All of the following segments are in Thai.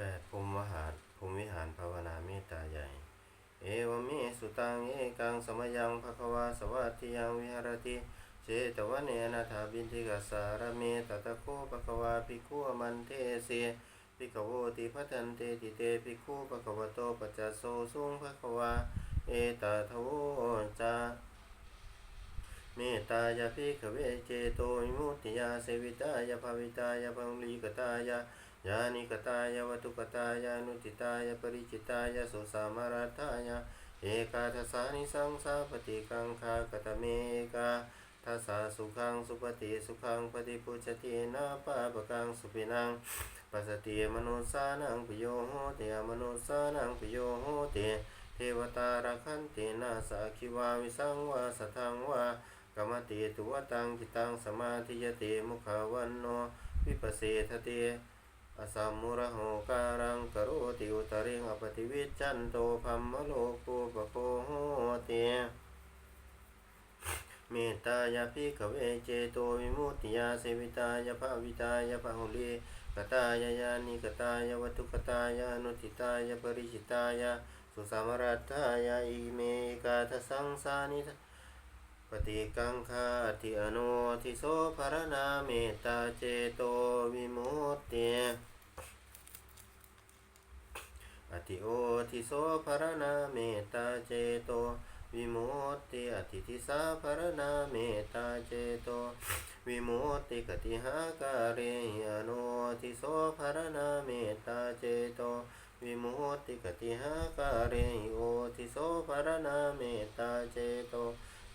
แปดภูมิวหารภูมิวิหารภาวนาเมตตาใหญ่ เอวเมสุตังเอกังสมยังภควาสวัสดิยังวิหารติเจตวันเนนะถาบินทิกสารเมตตะโคภควาภิกขุมันเทเสภิกขโวติพัทันเตติเตภิกขุภควโตปัจจโสสุงภควาเอตทโวจาเมตตายาภิกขเวเจโตวิมุตติยาเสวิตายาภาวิตายาภังลีกตายา ยานิกตายาวัตุกตายานุติตายปริจิตายาสุสามารัตายาเอกาทัสานิสังสาปฏิกังคากตเมกาทัสสาสุขังสุปฏิสุขังปฏิปุจจตินาปาปกังสุปินังปัสสติมนุสานังปโยโหติอมนุสานังปโยโหติเทวตาราคันตินาสาคิวาวิสังวาสทังวากรรมติตุวตังจิตังสมาธิยติมุขวันโนวิปัสสิทติ อสัมมุระโหการังกโรติอุตริงอปติวิจันโตพัมมโลกุปโคโหติเมตตายาภิกขเวเจโตวิมุตติยาเสวิตายาภาวิตายาภาหุลีกตายายานิกตายาวัตุกตายานุติตายาปริจิตายาสุสามรัตถายาอิเมกาทสังสานิปฏิกังคาทิอนุทิโสภรนาเมตตาเจโตวิมุตติ อติโอทิโสภรนาเมตตาเจโต วิโมติอติทิสาภรนาเมตตาเจโต วิโมติกติหาการเรหิอนุทิโสภรนาเมตตาเจโต วิโมติกติหาการิโอทิโสภรนาเมตตาเจโต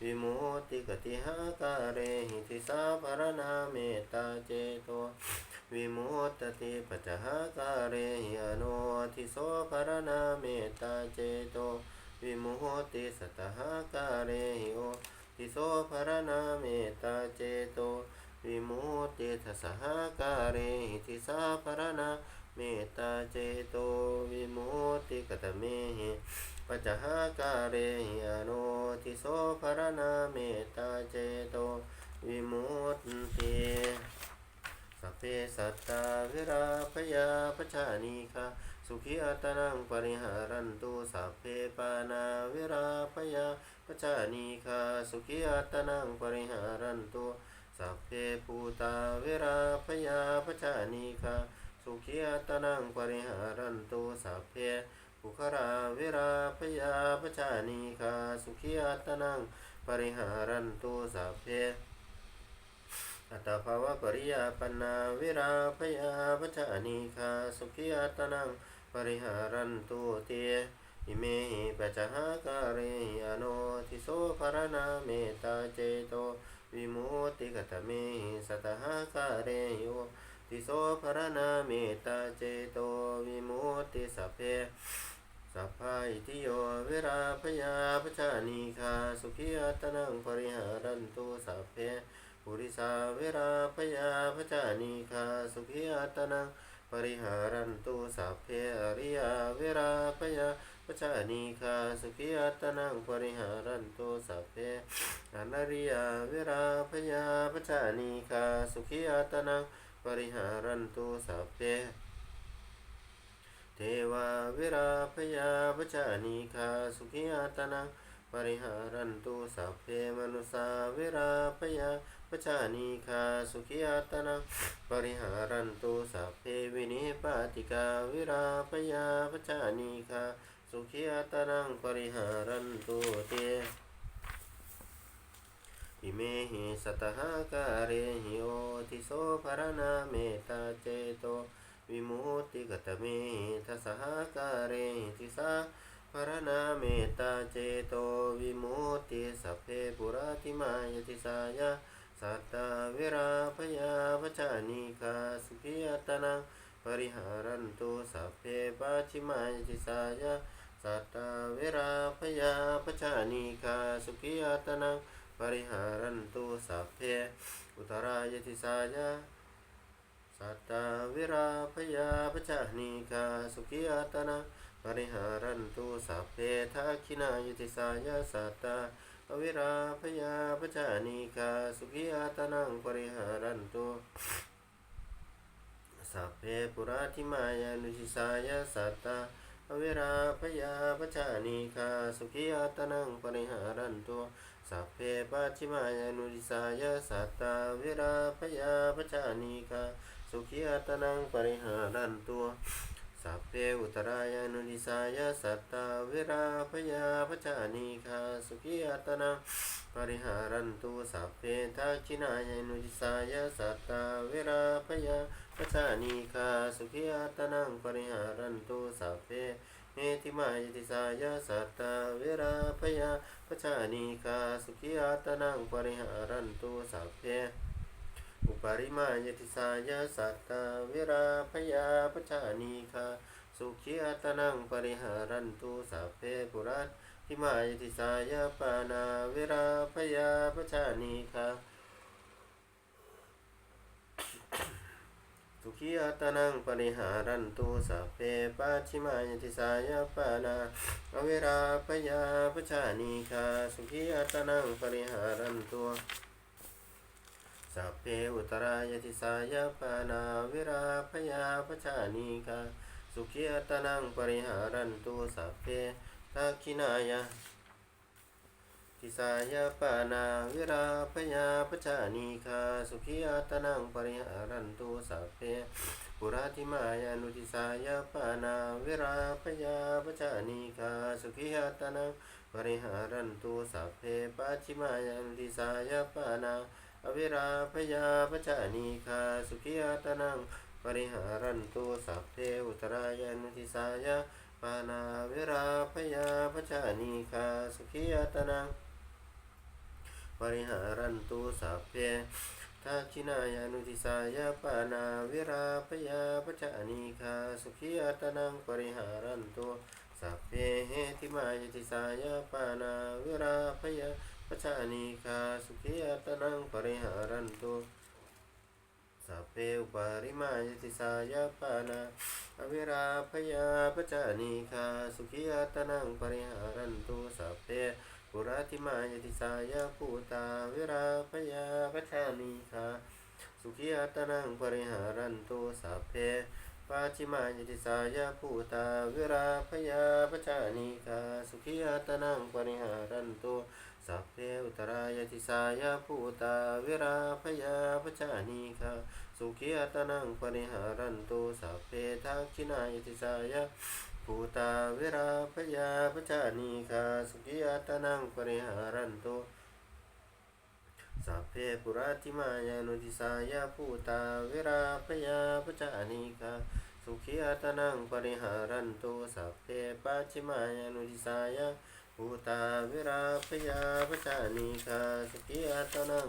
วิมุติกติหาการเรหิทิสาภรนาเมตตาเจโต วิมุตติปัจจหาการเรหิอนุทิโสภารนาเมตตาเจโตวิมุตติสัตหาการเรหิโอทิโสภารนาเมตตาเจโตวิมุตติทัสสหาการเรหิทิสาภารนาเมตตาเจโตวิมุตติกตเมหิปัจจหาการเรหิอโนทิโสภารนาเมตตาเจโตวิมุตติ สัพเพสัตตาวิราพยาปชานีคาสุขีอัตนังปริหารันตุสัพเพปานาวิราพยาปชานีคาสุขีอัตนังปริหารันตุสัพเพปูตาวิราพยาปชานีคาสุขีอัตนังปริหารันตุสัพเพปุคราเวราพยาปชานีคาสุขีอัตนังปริหารันตุสัพเพ อัตภาวะปริยาปนาเวราพยาปชานีคาสุขีอัตนังปริหารันตุเตอิเมหิปัจหาการิอโนทิโสภรนาเมตตาเจโตวิมุติกตเมหิสัตหาการิโอทิโสภรนาเมตตาเจโตวิมุติสัพเพสัพพาอิติโยเวราพยาปชานีคาสุขีอัตนังปริหารันตุสัพเพ ปุริสาเวราพยาปชานีคาสุขีอัตนังปริหารันตุสัพเพอริยาเวราพยาปชานีคาสุขีอัตนังปริหารันตุสัพเพอนาริยาเวราพยาปชานีคาสุขีอัตนังปริหารันตุสัพเพเทวาวิราพยาปชานีคาสุขีอัตนังปริหารันตุสัพเพมนุสาวิราพยา ปชานีคาสุขีอัตนังปริหารันตุสัพเพวินิปาติกาวิราพยาปชานีคาสุขีอัตนังปริหารันตุเตอิเมหิสัตหาการเรหิโอทิโสภารนาเมตตาเจโตวิมุติกตเมหิทัสหาการหิทิสาภารนาเมตตาเจโตวิมุติสัพเพปุราติมายติสายา สัตตาเวราพยาปชานีคาสุขิอัตนังปริหารันตุสัพเพปัจฉิมายติสายาสัตตาเวราพยาปชานีคาสุขิอัตนังปริหารันตุสัพเพอุตรายติสายาสัตตาวิราพยาปชานีคาสุขีอัตนะปริหารันตุสัพเพทักขินายติสายาสัตตา อวิราพยาปชานีคาสุขีอัตนังปริหารันตุสสัพเพปุราธิมายานุชิสายาสัตตาอเวราพยาปชานิคาสุขีอัตนังปริหารันตุสัพเพปัจิมายานุชิสายาสัตตาอเวราพยาปชานิคาสุขีอัตนังปริหารันตุ สัพเพอุตรายานุชิสายาสัตตาเวราพยาปชานิคาสุขีอัตนังปริหารันตุสัพเพทักขินายานุจิสายาสัตตาเวราพยาปัจจานิคาสุขิอัตนังปริหารันตุสัพเพเมติมายติสายาสัตตาเวราพยาปัจจานิคาสุขิอัตนังปริหารันตุสัพเพ อุปริมายติสายาสัตตาเวราพยาปัจจานิคาสุขิอัตนังปริหารันตุสัพเพปุรัตทิมายติสายาปานาเวราพยาปชานีคาทุขีอัตนังปริหารันตุสัพเพปัจฉิมายติสายาปานาเวราพยาปชานีคาสุขีอัตนังปริหารันตุ สัพเพอุตรายติสายาปานาเวราพยาปชานีคาสุขีอัตนังปริหารันตุสัพเพทักขินายะทิสายาปานาวิราพยาปชานีคาสุขีอัตนังปริหารันตุสัพเพปุราธิมายานุทิสายาปานาวิราพยาปชานีคาสุขีอัตนังปริหารันตุสัพเพปัจฉิมายานุทิสายาปานา อวิราพยาปชานีคาสุขีอัตนังปริหารันตุสัพเพอุตรายานุทิสายาปานาเวราพยาปชานีคาสุขียตนังปริหารันตุสัพเพทักินายานุทิสายาปานาเวราพยาปชานีคาสุขียตนังปริหารันตุสัพเพเหติมายติสายาปานาเวราพยา ปชานีคาสุขียตนังปริหารันตุสัพเพอุปาริมายติสายาปานาอเวราพยาปจานิคาสุขีอัตนังปริหารันตุสัพเพปุราธิมายติสายาภูตาเวราพยาปจานิคาสุขีอัตนังปริหารันตุสัพเพปัจฉิมายติสายาภูตาเวราพยาปจานิคา สุขีอัตนังปริหารันตุสัพเพอุตรายติสายาภูตาเวราพยาปจานิคาสุขีอัตนังปริหารันตุสัพเพทักขินายติสายาภูตาเวราพยาปจานิคาสุขีอัตนังปริหารันตุสัพเพปุราธิมายานุทิสายาภูตาเวราพยาปจานิคา สุขีอัตนังปริหารันตุสัพเพปัจฉิมายานุทิสายาภูตาเวราพยาปจานิคาสุขีอัตนัง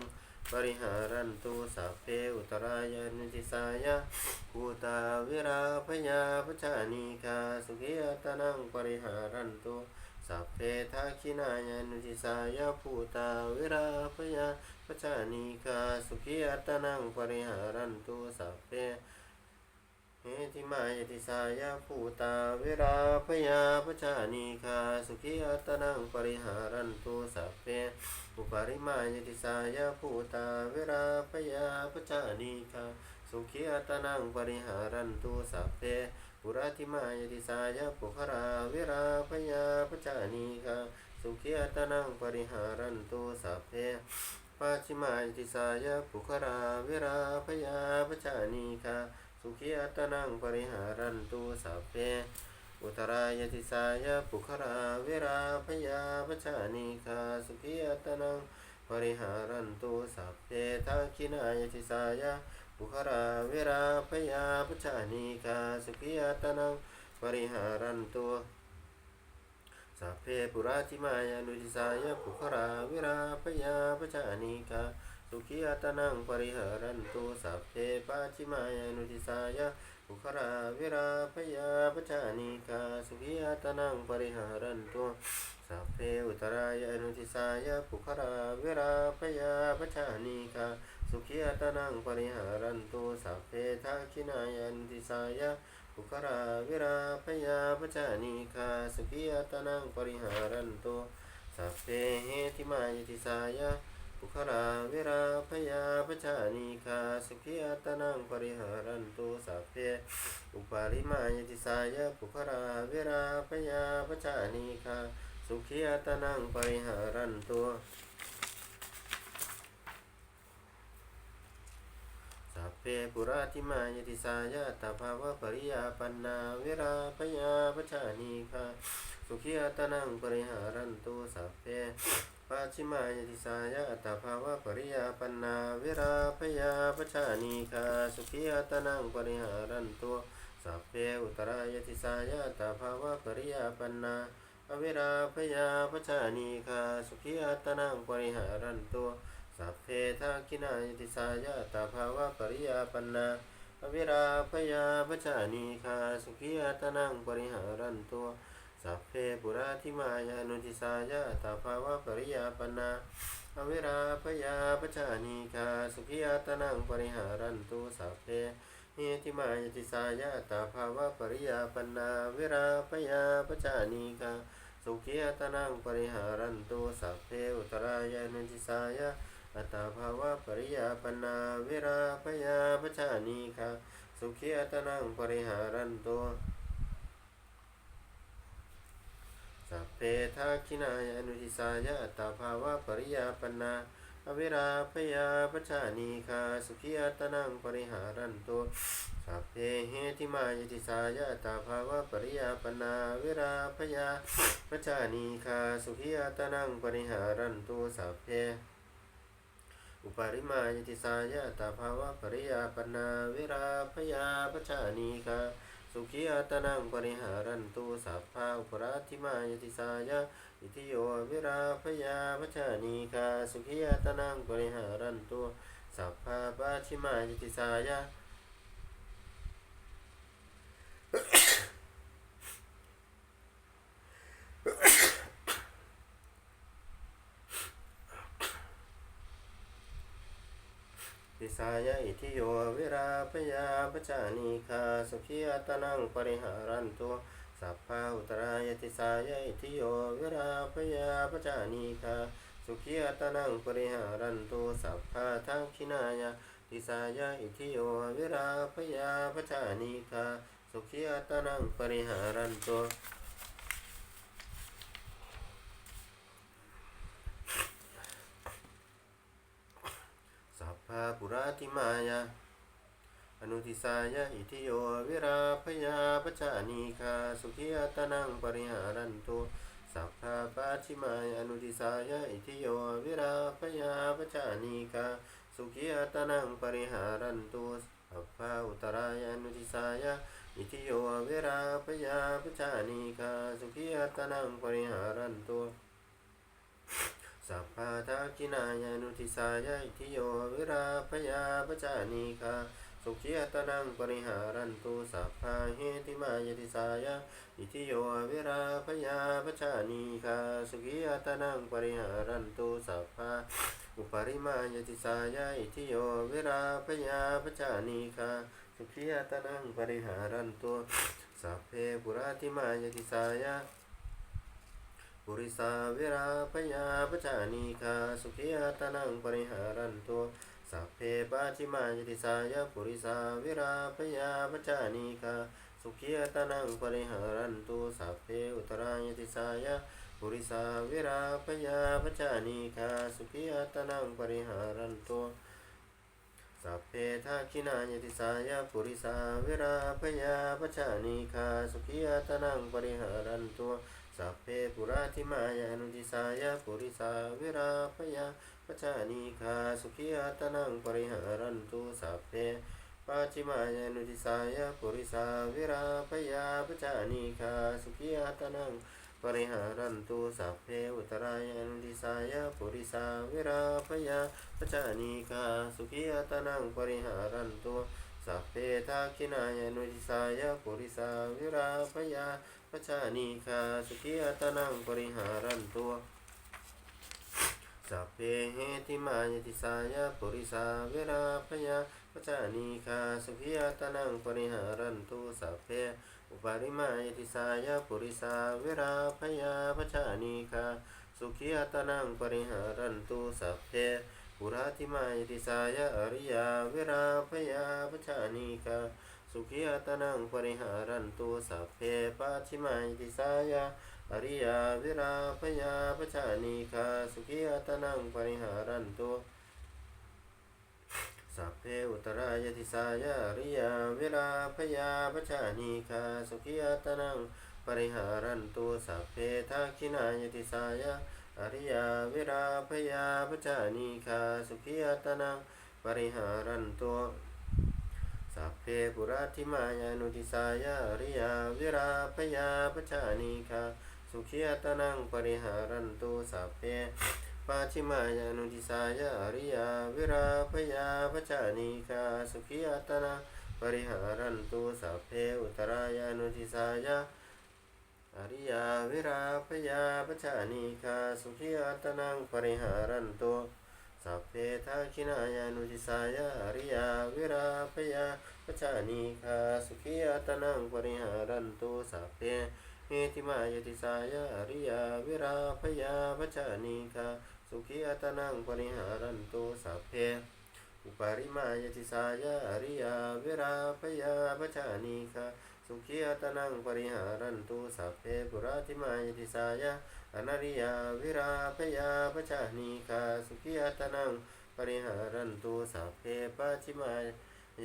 ปริหารันตุสัพเพอุตรายานิติสายาภูตาเวราพยาปจานิคาสุขีอัตนังปริหารันตุสัพเพทักขินายานุติสายาภูตาเวราพยาปจานิคาสุขีอัตนังปริหารันตุสัพเพ เหติมายติสายาภูตาเวราพยาปชานีคาสุขีอัตนังปริหารันตุสัพเพอุปริมายติสายาภูตาเวราพยาปชานีคาสุขีอัตนังปริหารันตุสัพเพปุราธิมายติสายาปุคราเวราพยาปชานีคาสุขีอัตนังปริหารันตุสัพเพปัจฉิมายติสายาปุคราเวราพยาปชานีคา สุขีอัตนังปริหารันตุสัพเพอุตรายติสายาปุคราเวราพยาปชานิคาสุขีอัตนังปริหารันตุสัพเพทักขินายติสายาปุคราเวราพยาปชานิคาสุขีอัตนังปริหารันตุสัพเพปุราธิมายานุติสายาปุคราเวราพยาปชานิคา สุขีอัตนังปริหารันตุสัพเพปัจฉิมายานุทิสายะบุคราวิราพยาปจานิกาสุขีอัตนังปริหารันตุสัพเพอุตรายานุทิสายะบุคราวิราพยาปจานิกาสุขีอัตนังปริหารันตุสัพเพทักขินายานุทิสายะบุคราวิราพยาปจานิกาสุขีอัตนังปริหารันตุสัพเพเหติมายติสายะ คราเวราพยาปชานีคาสุขีอัตนังปริหารันตุสัพเพอุปาริมายติสายะปุคราเวราพยาปชานีคาสุขีอัตนังปริหารันตุสัพเพปุราติมายติสายะตภาวะปริยาปันนาเวราพยาปชานีคาสุขีอัตนังปริหารันตุสัพเพ ปัจฉิมายติสายะตตภาวะปริยาปันนาเวราพยาปชานีคาสุขีอัตนังปริหารันตุสัพเพอุตรายติสายะตตภาวะปริยาปันนาอเวราพยาปชานีคาสุขีอัตนังปริหารันตุสัพเพทักขินายติสายะตตภาวะปริยาปันนาอเวราพยาปชานีคาสุขีอัตนังปริหารันตุ สัพเพปุราธิมายานุทิสายะตาภาวะปริยาปนาอเวราพยาปชานีคาสุขิยตนังปริหารันตุสัพเพเฮติมายติสายะตาภาวะปริยาปนาเวราพยาปชานีคาสุขิยตนังปริหารันตุสัพเพอุตรายานุทิสายะอัตภาวะปริยาปนาเวราพยาปชานีคาสุขิยตนังปริหารันตุ สัพเพทักขินายอนุทิสายะตาภาวะปริยาปนาอเวราพยาปชานีคาสุขีอัตนังปริหารันตุสัพเพเหติมายติสายะตาภาวะปริยาปนาเวราพยาปชานีคาสุขีอัตนังปริหารันตุสัพเพอุปาริมายติสายะตตาภาวะปริยาปนาเวราพยาปชานีคา สุขีอัตนังปริหารันตุสัพพาอุปราธิมายติสายะอิทิโยวิราพยาพชานีคาสุขีอัตนังปริหารันตุสัพพาปาชิมายติสายะ ติสายะอิทิโยวิราพยาปชานีคาสุขีอัตนังปริหารันตุสัพพาอุตรายติสายะอิทิโยวิราพยาปชานีคาสุขีอัตนังปริหารันตุสัพพาทักขินายะติสายะอิทิโยวิราพยาปชานีคาสุขีอัตนังปริหารันตุ สัพพะ ปุราติมายะอนุทิสายะอิทิโยวิราพยาปชานีคาสุขีอัตนังปริหารันตุสัพพะปัจฉิมายอนุทิสายะอิทิโยวิราพยาปชานีคาสุขีอัตนังปริหารันตุสัพพะอุตรายอนุทิสายะอิทิโยวิราพยาปชานีคาสุขีอัตนังปริหารันตุ สัพพะทักขินายานุทิสายะอิทิโยวิราพยาปจานีคาสุขีอัตนังปริหารันตุสัพพะเหติมายติสายะอิทิโยวิราพยาปจานีคาสุขีอัตนังปริหารันตุสัพพะอุปริมายติสายะอิทิโยวิราพยาปจานีคาสุขีอัตนังปริหารันตุสัพเพปุราติมายติสายะ ปุริสาวิราพยาปชานีคาสุขีอัตนังปริหารันตุสัพเพปาจิมายติสายะปุริสาวิราพยาปชานีคาสุขีอัตนังปริหารันตุสัพเพอุตรายติสายะปุริสาวิราพยาปชานีคาสุขีอัตนังปริหารันตุสัพเพทักขินายติสายะปุริสาวิราพยาปชานีคาสุขีอัตนังปริหารันตุ สัพเพปุราธิมายานุทิสายะปุริสาวิราพยาปชานีคาสุขีอัตนังปริหารันตุสัพเพปัจฉิมายานุทิสายะปุริสาวิราพยาปชานีคาสุขีอัตนังปริหารันตุสัพเพอุตรายานุทิสายะปุริสาวิราพยาปชานีคาสุขีอัตนังปริหารันตุสัพเพทักขินายานุทิสายะปุริสาวิราพยา ปชานีคาสุขีอัตนังปริหารันตุสัพเพเหติมายติสายะปุริสาเวราพยาปชานีคาสุขีอัตนังปริหารันตุสัพเพอุปาริมายติสายะปุริสาเวราพยาปชานีคาสุขีอัตนังปริหารันตุสัพเพปุราธิมายติสายะอริยาเวราพยาปชานิกา สุขีอัตนังปริหารันตุสัพเพปัจฉิมายติสายะอริยาวิราพยาปชานิกาสุขีอัตนังปริหารันตุสัพเพอุตรายติสายาริยาเวลาพยาปชานีคาสุขิยตนังปริหารันตุสัพเพทักขินายติสายาอริยาเวลาพยาปชานีคาสุขิยตนังปริหารันตุ สัพเพปุราธิมายานุติสายาริยาเวลาพยาปชานีคาสุขิยตนังปริหารันตุสัพเพปัจฉิมายานุทิสายาริยาวิราพยาปจานิกาสุขิยตนะปริหารันตุสัพเพอุตรายานุทิสายาอริยาวิราพยาปจานิกาสุขิยตนังปริหารันตุ สัพเพทักขินายานุทิสายาอริยาวิราพยาปจานิกาสุขิยตนังปริหารันตุสัพเพเอติมายติสายาอริยาวิราพยาปจานิกาสุขีอัตนังปริหารันตุสัพเพอุปาริมายติสายาอริยาวิราพยาปจานิกาสุขีอัตนังปริหารันตุสัพเพปุราธิมายติสายา อนาริยาวิราพยาปจานิกาสุขีอัตนังปริหารันตุสัพเพปัจิมา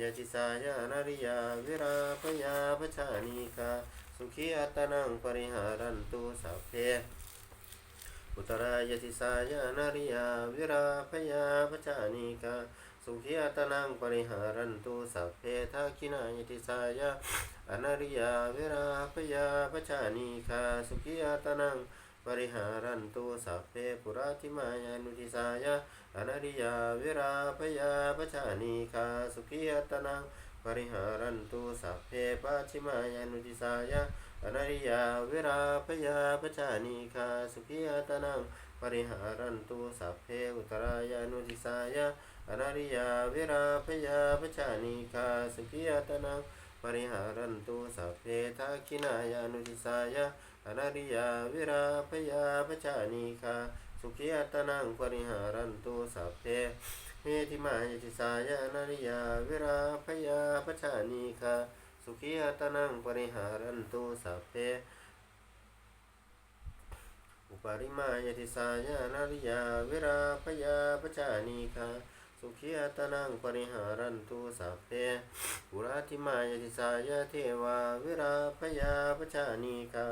ยติสายาอนาริยาวิราพยาปจานิกาสุขีอัตนังปริหารันตุสัพเพอุตรายติสายานาริยาวิราพยาปจานิกาสุขีอัตนังปริหารันตุสัพเพทักขินายติสายาอนาริยาวิราพยาปจานิกาสุขีอัตนัง ปริหารันตุสัพเพปุราธิมายานุทิสายาอนาริยาวิราพยาปจานิกาสุขีอัตนังปริหารันตุสัพเพปัจฉิมายานุติสายะอนาริยาเวราพยาปจานิคาสุขีอัตนังปริหารันตุสัพเพอุตรายานุติสายะอนาริยาเวราพยาปจานิคาสุขีอัตนังปริหารันตุสัพเพทักขินายานุติสายะ นาริยาเวราพยาปจานิคาสุขีอัตนังปริหารันตุสัพเพเมธิมายติสายานาริยาวิราพยาปชานีคาสุขีอัตนังปริหารันตุสัพเพอุปาริมายติสายานาริยาวิราพยาปชานีคาสุขีอัตนังปริหารันตุสัพเพปุราธิมายติสายาเทวาวิราพยาปชานีคา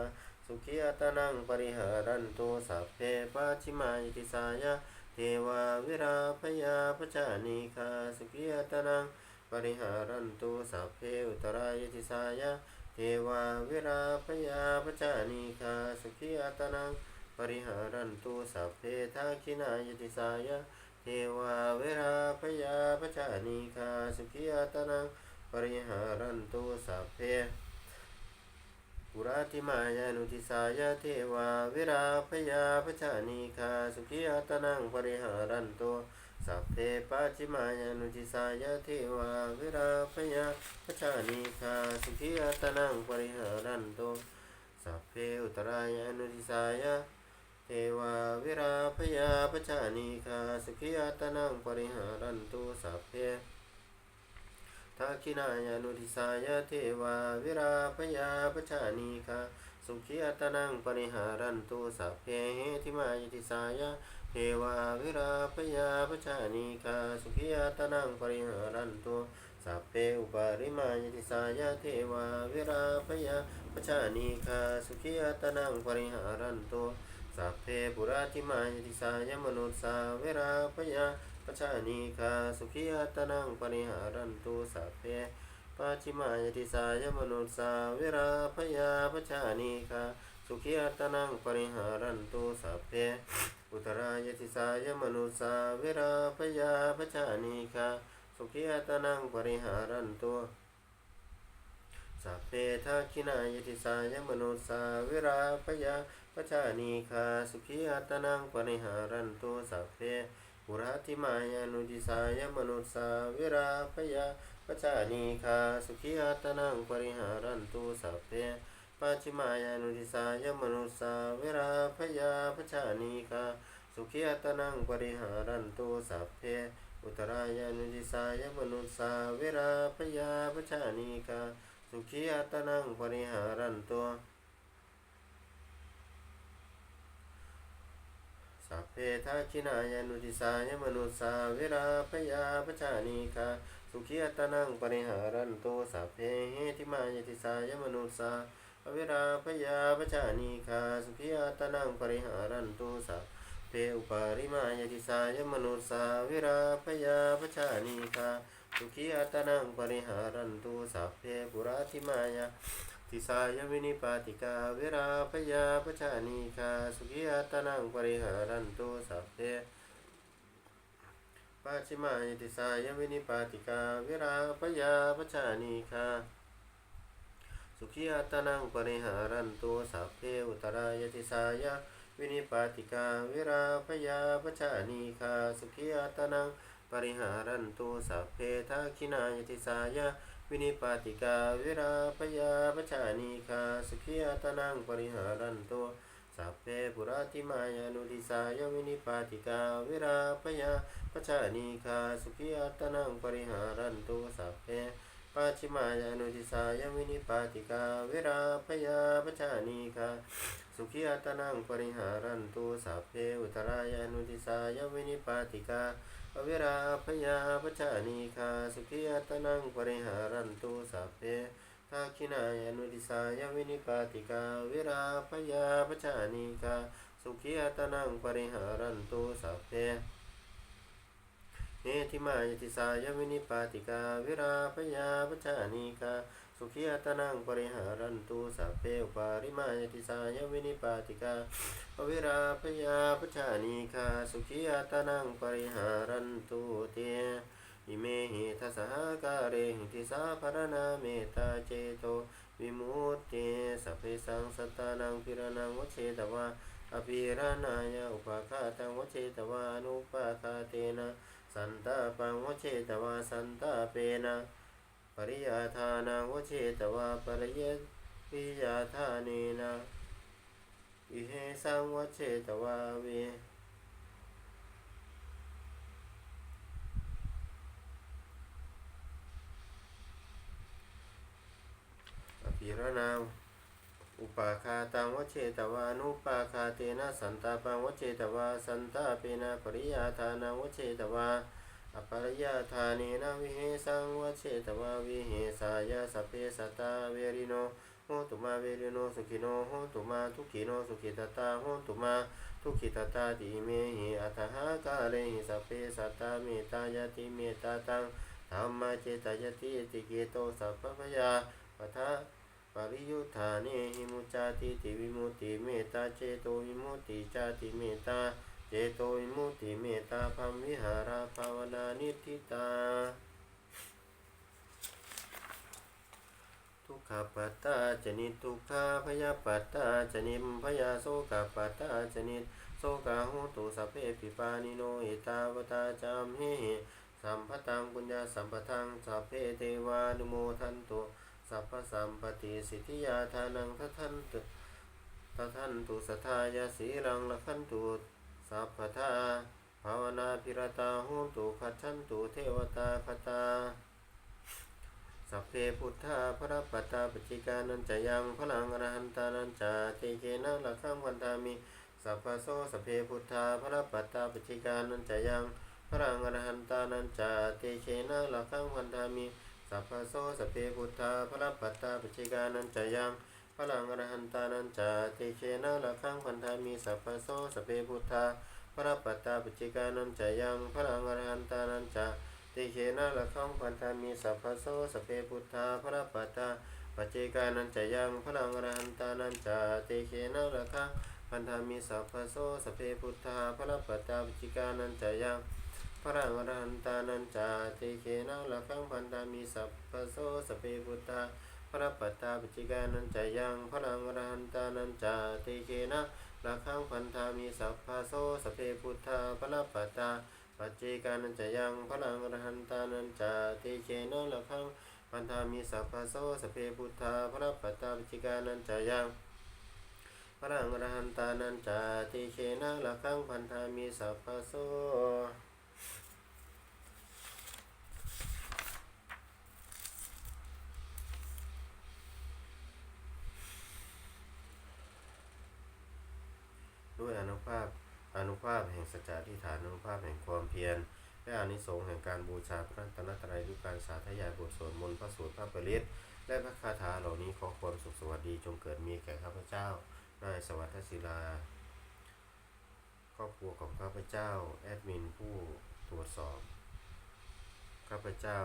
สุขีอัตนังปริหารันตุสัพเพปัจฉิมายติสายาเทวาวิราพยาปจานิคาสุขิยตนังปริหารันตุสัพเพอุตรายติสายะเทวาวิราพยาปจานิคาสุขิยตนังปริหารันตุสัพเพทักขินายติสายะเทวาวิราพยาปจานิคาสุขิยตนังปริหารันตุสัพเพ ปุราธิมายานุทิสายาเทวาวิราพยาปชานิคาสุขีอัตนังปริหารันโตสัพเพปัจฉิมายานุทิสายาเทวาวิราพยาปชานิคาสุขีอัตนังปริหารันโตสัพเพอุตรายานุทิสายาเทวาวิราพยาปชานิคาสุขีอัตนังปริหารันโตสัพเพ ทักขินายานุทิสายาเทวาวิราพยาปชานีคาสุขีอัตนังปริหารันตุสัพเพเหติมายติสายาเทวาวิราพยาปชานีคาสุขีอัตนังปริหารันตุสัพเพอุปาริมายติสายาเทวาวิราพยาปชานีคาสุขีอัตนังปริหารันตุสัพเพปุราธิมายติสายามนุสสาวิราพยา ปชานีคาสุขีอัตนังปริหารันตุสัพเพปัจฉิมายติสายมนุสสาวิราพยาปชานีคาสุขีอัตนังปริหารันตุสัพเพอุตรายติสายมนุสสาวิราพยาปชานีคาสุขีอัตนังปริหารันตุสัพเพทักขินายติสายมนุสสาวิราพยาปชานีคาสุขีอัตนังปริหารันตุสัพเพ ปุราธิมายานุจิสายมนุสสาวิราพยาปจานีคาสุขีอัตนังปริหารันตุสัพเพปัจฉิมายานุทิสายมนุสสาเวราพยาพชานีคาสุขีอัตนังปริหารันตุสัพเพอุตรายานุทิสายมนุสสาเวราพยาพชานีคาสุขีอัตนังปริหารันตุ สัพเพทักินายานุทิสายมนุสาเวราพยาพชานีคาสุขีอัตนังปริหารันตุสัพเพเหติมายติสายมนุสาอเวราพยาพชานีคาสุขีอัตนังปริหารันตุสัพเพอุปาริมายติสายมนุสาเวราพยาพชานีคาสุขีอัตนังปริหารันตุสัพเพปุราธิมายา ติสายวินิปาติกาเวราพยาปชานีคาสุขิอัตนังปริหารันตุสัพเพปัจฉิมายติสายวินิปาติกาเวราพยาปชานีคาสุขิอัตนังปริหารันตุสัพเพอุตรายติสายวินิปาติกาเวราพยาปชานีคาสุขิอัตนังปริหารันตุสัพเพทักขินายติสายา วินิปาติกาวิราพยาปชานีคาสุขีอัตนังปริหารันโตสัพเพปุราติมายานุทิสายวินิปาติกาวิราพยาปชานีคาสุขีอัตนังปริหารันโตสัพเพปัจฉิมายานุทิสายวินิปาติกาวิราพยาปชานีคาสุขีอัตนังปริหารันโตสัพเพอุตรายานุทิสายวินิปาติกา อวิราพยาปชานีคาสุขีอัตนังปริหารันตุสัพเพทักขินายนุติสายวินิปาติกาวิราพยาปชานีคาสุขีอัตนังปริหารันตุสัพเพเนธิมายติสายวินิปาติกาวิราพยาปชานีคา สุขีอัตนังปริหารันตุสัพเพอุปาริมายติสายวินิปาติกาอวิราพยาปชานีคาสุขีอัตนังปริหารันตุเตอิเมหิทัสสหการเรหิติสาภรณาเมตตาเจโตวิมุตติสัพเพสังสตานังพิรนังวเชตวาอภิรานายาอุปาคาตังวเชตวานุปาคาเตนะสันตาปังวเชตวาสันตาเปนะ ริยาทานังวเชตวาปริยปิยาทานีนะอิเหสังวเชตวาเวอภิรนามอุปาคาตังวเชตวานุปาคาเตนะสันตาปังวเชตวาสันตาเปนะปริยาทานังวเชตวา อปริยาทานีนะวิเหสังวเชตวาวิเหสายาสัพเพสัตตาเวริโนโหตุมาเวริโนสุขิโนโหตุมาทุกขิโนสุขิตตาโหตุมาทุกขิตตาติเมหิอัตหากาเลหิสัพเพสัตตาเมตายาติเมตตาตังธรรมเจตายติติเกโตสัพพพยาปทะปริยุทธาเนหิมุจจาติติวิมุติเมตตาเจโตวิมุติจาติเมตตา เจโตวิมุติเมตตาพัมวิหาราภาวนานิทิตา ทุกขปัตตาจนิทุกขาพยาปัตตาจนิมพยาโสกปัตตาจนิโสกาโหตุสัพเพปิปานิโนเอตาวตาจามเฮสัมปตังปุญญาสัมปทังสัพเพเทวานุโมทันตุสัพพสัมปติสิทธิยาทานังทัทันตุทัทันตุสัทธายาสีรังละขันตุ สัพพทาภาวนาพิรตาโหตุขัดชันตุเทวตาคตาสัพเพพุทธาพระปัตตาปจิกานันจะยังพลังอรหันตานันจาเตเกนะละขังวันตามิสัพพโสสัพเพพุทธาพระปัตตาปจิกานันจะยังพลังอรหันตานันจาเตเกนะละขังวันตามิสัพพโสสัพเพพุทธาพระปัตตาปจิกานันจะยัง พลังอรหันตานันจาเตเกนะละขังวันตามิสัพพโสสเพพุทธาพระปัตตาปิจิกานันจะยังพลังอรหันตานันจาติเขนะละขังพันธามีสัพพโสสเพพุทธาพระปัตตาปัจเจกานันจะยังพลังอรหันตานันจาติเขนะละขังพันธามีสัพพโสสเพพุทธาพระปัตตาปัจเจกานันจะยังพลังอรหันตานันจาติเขนะละขังพันธามีสัพพโสสเพพุทธา พระปัตตาปัจเจกานันจะยังพลังอรหันตานันจาติเขนะละขังพันธามีสัพพะโสสพเพพุทธาพระปัตตาปัจเจกานันจะยังพลังอรหันตานันจาติเชนะละขังพันธามิสัพพะโสสพเพพุทธาพระปัตตาปิจิกานันจายังพระอรหันตานันจาติเชนะละคังพันธามิสัพพะโส ด้วยอนุ ภาพอนุภาพแห่งสัจจะที่ฐานอนุภาพแห่งความเพียรและอานิสงส์แห่งการบูชาพระตนตรัยด้วยการสาธยายบทสวดมนต์พระสูตรพระปริตและพระคาถาเหล่านี้ขอความสุขสวัสดีจงเกิดมีแก่ข้าพเจ้านายสวัสดิ์ศิลา ครอบครัวของข้าพเจ้าแอดมินผู้ตรวจสอบข้าพเจ้า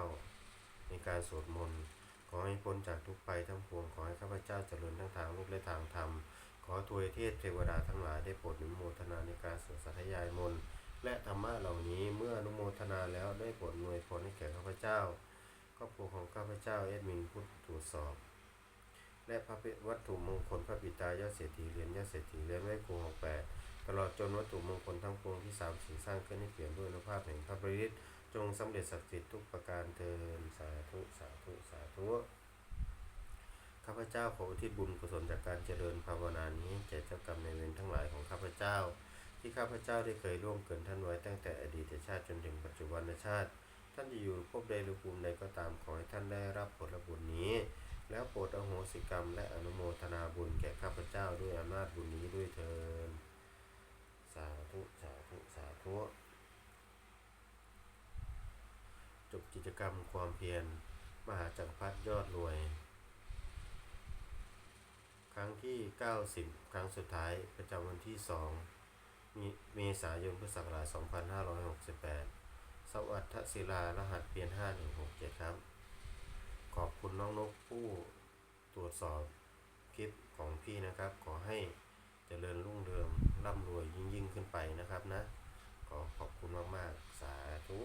ในการสวดมนต์ขอให้พ้นจากทุกภัยทั้งปวงขอให้ข้าพเจ้าเจริญทั้งทางรูปและทางธรรม ขอทวยเทพเทวดาทั้งหลายได้โปรดอนุโมทนาในการสวดสัทยายมนต์และธรรมะเหล่านี้เมื่ออนุโมทนาแล้วได้โปรดนวยพรให้แก่ข้าพเจ้าครอบครัวของข้าพเจ้าเอ็ดมินผู้ตรวจสอบ และพระวัตถุมงคลพระปิตายอดเศรษฐีเหรียญยอดเศรษฐีเรียญแม่ครูของแปดตลอดจนวัตถุมงคลทั้งปวงที่สามสิ่งสร้างขึ้นให้เปลี่ยนด้วยอนุภาพแห่งพระบริตจงสำเร็จศักดิ์สิทธิ์ทุกประการเทินสาธุสาธุสาธุ ข้าพเจ้าขออุทิศบุญกุศลจากการเจริญภาวนานี้แก่เจ้ากรรมในเวรทั้งหลายของข้าพเจ้า ที่ข้าพเจ้าได้เคยร่วมเกินท่านไว้ตั้งแต่อดีตชาติจนถึงปัจจุบันชาติ ท่านจะอยู่ภพใดหรือภูมิใดก็ตามขอให้ท่านได้รับผลบุญนี้ แล้วโปรดอโหสิกรรม และอนุโมทนาบุญแก่ข้าพเจ้าด้วยอำนาจบุญนี้ด้วยเถิดสาธุสาธุสาธุจบกิจกรรมความเพียรมหาจักรพรรดิยอดรวย ครั้งที่ 90 ครั้งสุดท้ายประจำวันที่2มีเมษายนพุทธศักราช 2568 สวัสดิ์ศิลารหัสเปลี่ยน 5167 ครับ ขอบคุณน้องนกผู้ตรวจสอบคลิปของพี่นะครับ ขอให้เจริญรุ่งเรืองร่ำรวยยิ่งยิ่งขึ้นไปนะครับนะ ขอขอบคุณมาก ๆ สาธุ